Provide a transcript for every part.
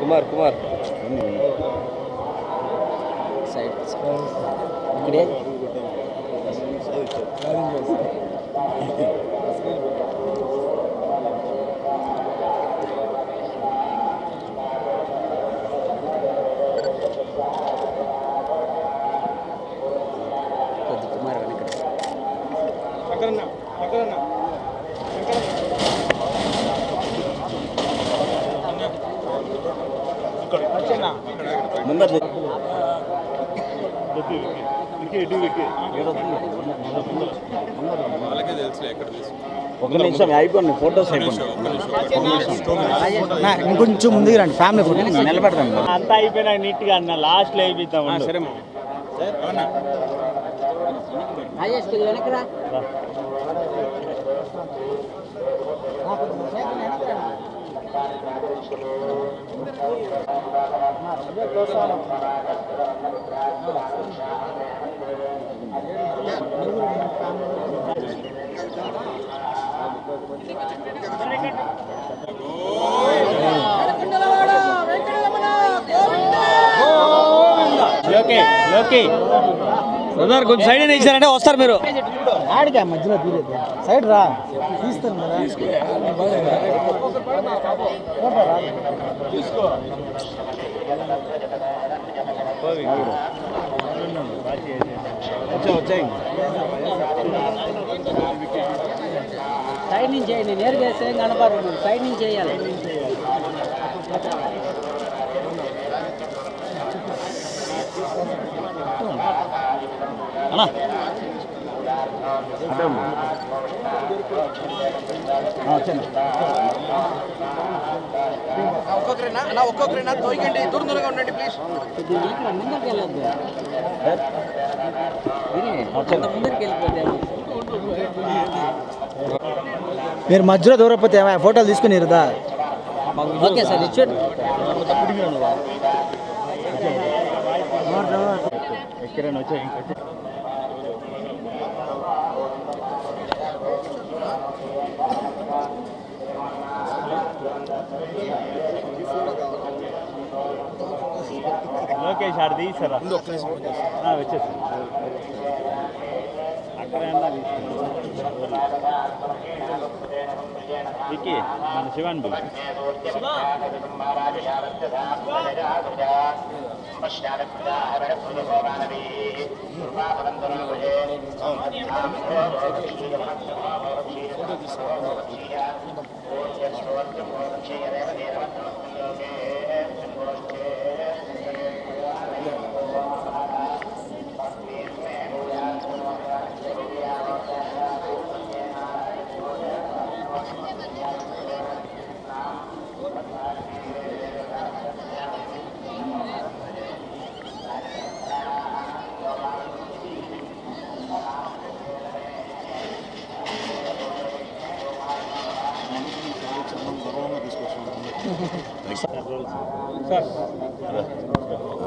Kumar Kumar side ఇక్కడే కొద్ది ముందర ఒక నిమిషం అయిపోయింది ఫోటోస్ అయిపోయింది ఇంకొంచెం ముందుకు రండి ఫ్యామిలీ ఫోటో. నిలబెడతాం అంతా అయిపోయినా నీట్గా అన్న లాస్ట్లో అయిపోతాం సరే రాజేష్ కొద్దిగా వెనక్కి రా. లోకే లోకే కొంచెం సైడ్ అయినా ఇచ్చారంటే వస్తారు మీరు ఆడిగా మధ్యలో తీరేది సైడ్ రా. తీస్తాను కదా. సైడ్ నుంచి చేయండి నేరుగా ఏం కనపడదు సైడ్ నుంచి చేయాలి. ఒక్కొక్కరైనా? ఒక్కొక్కరైనా? తోయకండి దూరం దూరంగా ఉండండి ప్లీజ్ ముందరికి వెళ్ళొద్దు ముందరికి వెళ్ళిపోతే మీరు మధ్యలో దూరపోతే ఏమయ్య, ఫోటోలు తీసుకుని ఇరుదా? ఓకే సార్ ఇచ్చాడు ఎక్కడైనా వచ్చాయి లోకేష్ ఆడ తీసారా వచ్చేసి అక్కడ విక్కీ మన శివాన్ బాబు watching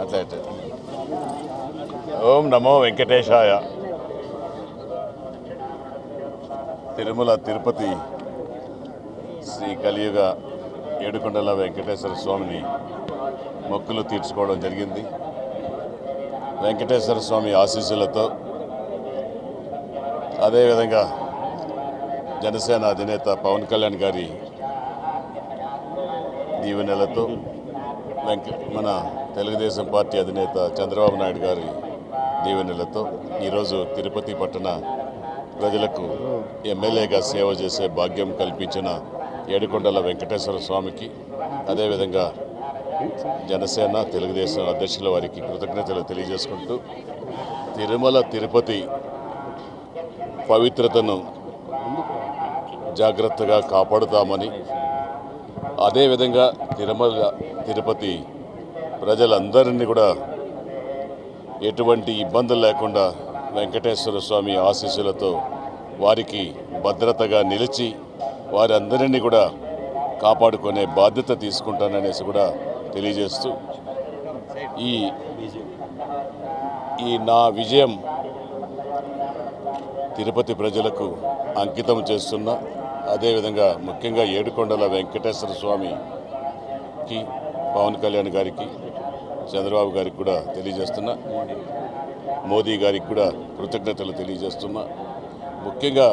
అట్లా. ఓం నమో వెంకటేశాయ తిరుమల తిరుపతి శ్రీ కలియుగ ఏడుకొండల వెంకటేశ్వర స్వామిని మొక్కులు తీర్చుకోవడం జరిగింది వెంకటేశ్వర స్వామి ఆశీస్సులతో అదేవిధంగా జనసేన అధినేత పవన్ కళ్యాణ్ గారి దీవెనలతో వెంక మన తెలుగుదేశం పార్టీ అధినేత చంద్రబాబు నాయుడు గారి దీవెనలతో ఈరోజు తిరుపతి పట్టణ ప్రజలకు ఎమ్మెల్యేగా సేవ చేసే భాగ్యం కల్పించిన ఏడుకొండల వెంకటేశ్వర స్వామికి అదేవిధంగా జనసేన తెలుగుదేశం అధ్యక్షుల వారికి కృతజ్ఞతలు తెలియజేసుకుంటూ తిరుమల తిరుపతి పవిత్రతను జాగ్రత్తగా కాపాడుతామని అదేవిధంగా తిరుమల తిరుపతి ప్రజలందరినీ కూడా ఎటువంటి ఇబ్బందులు లేకుండా వెంకటేశ్వర స్వామి ఆశీస్సులతో వారికి భద్రతగా నిలిచి వారందరినీ కూడా కాపాడుకునే బాధ్యత తీసుకుంటాననేసి కూడా తెలియజేస్తూ ఈ ఈ నా విజయం తిరుపతి ప్రజలకు అంకితం చేస్తున్న. అదేవిధంగా ముఖ్యంగా ఏడుకొండల వెంకటేశ్వర స్వామికి పవన్ కళ్యాణ్ గారికి చంద్రబాబు గారికి కూడా తెలియజేస్తున్నా. మోదీ గారికి కూడా కృతజ్ఞతలు తెలియజేస్తున్నా. ముఖ్యంగా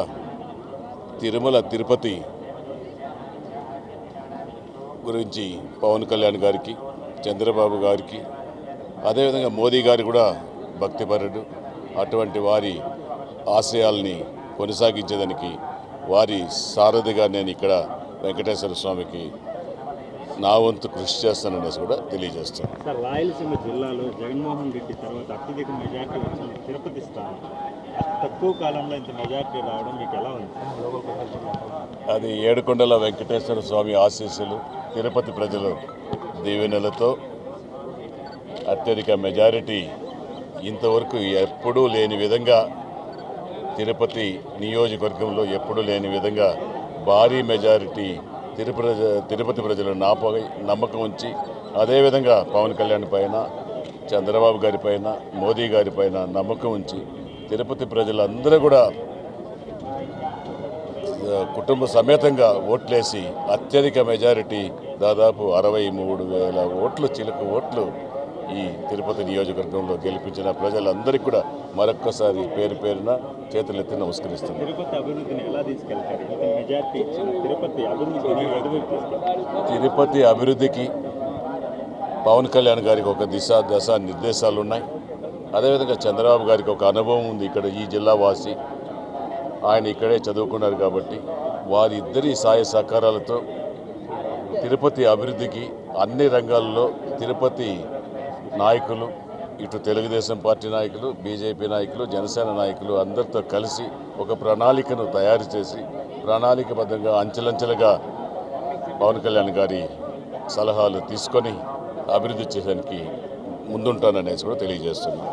తిరుమల తిరుపతి గురించి పవన్ కళ్యాణ్ గారికి చంద్రబాబు గారికి అదేవిధంగా మోదీ గారు కూడా భక్తిపరుడు. అటువంటి వారి ఆశయాల్ని కొనసాగించేదానికి వారి సారథిగా నేను ఇక్కడ వెంకటేశ్వర స్వామికి నా వంతు కృషి చేస్తాననేసి కూడా తెలియజేస్తాను. రాయలసీమ జిల్లాలో జగన్మోహన్ రెడ్డి తర్వాత అత్యధిక మెజార్టీ వచ్చింది తిరుపతి స్థానం. తక్కువ కాలంలో ఇంత మెజార్టీ రావడం మీకు ఎలా ఉంది? అది ఏడుకొండల వెంకటేశ్వర స్వామి ఆశీస్సులు తిరుపతి ప్రజల దీవెనలతో అత్యధిక మెజారిటీ ఇంతవరకు ఎప్పుడూ లేని విధంగా తిరుపతి నియోజకవర్గంలో ఎప్పుడూ లేని విధంగా భారీ మెజారిటీ తిరుపతి తిరుపతి ప్రజలు నాపై నమ్మకం ఉంచి అదేవిధంగా పవన్ కళ్యాణ్ పైన చంద్రబాబు గారి పైన మోదీ గారి పైన నమ్మకం ఉంచి తిరుపతి ప్రజలందరూ కూడా కుటుంబ సమేతంగా ఓట్లేసి అత్యధిక మెజారిటీ దాదాపు అరవై మూడు వేల ఓట్లు చిలుకు ఓట్లు ఈ తిరుపతి నియోజకవర్గంలో గెలిపించిన ప్రజలందరికీ కూడా మరొక్కసారి పేరు పేరున చేతులెత్తి తీసుకెళ్తారు? తిరుపతి అభివృద్ధికి పవన్ కళ్యాణ్ గారికి ఒక దిశ దశ నిర్దేశాలు ఉన్నాయి అదేవిధంగా చంద్రబాబు గారికి ఒక అనుభవం ఉంది. ఇక్కడ ఈ జిల్లా వాసి ఆయన ఇక్కడే చదువుకున్నారు కాబట్టి వారిద్దరి సాయ సహకారాలతో తిరుపతి అభివృద్ధికి అన్ని రంగాల్లో తిరుపతి నాయకులు ఇటు తెలుగుదేశం పార్టీ నాయకులు బీజేపీ నాయకులు జనసేన నాయకులు అందరితో కలిసి ఒక ప్రణాళికను తయారు చేసి ప్రణాళికబద్ధంగా అంచెలంచెలుగా పవన్ కళ్యాణ్ గారి సలహాలు తీసుకొని అభివృద్ధి చేయడానికి ముందుంటాననేసి కూడా తెలియజేస్తున్నాను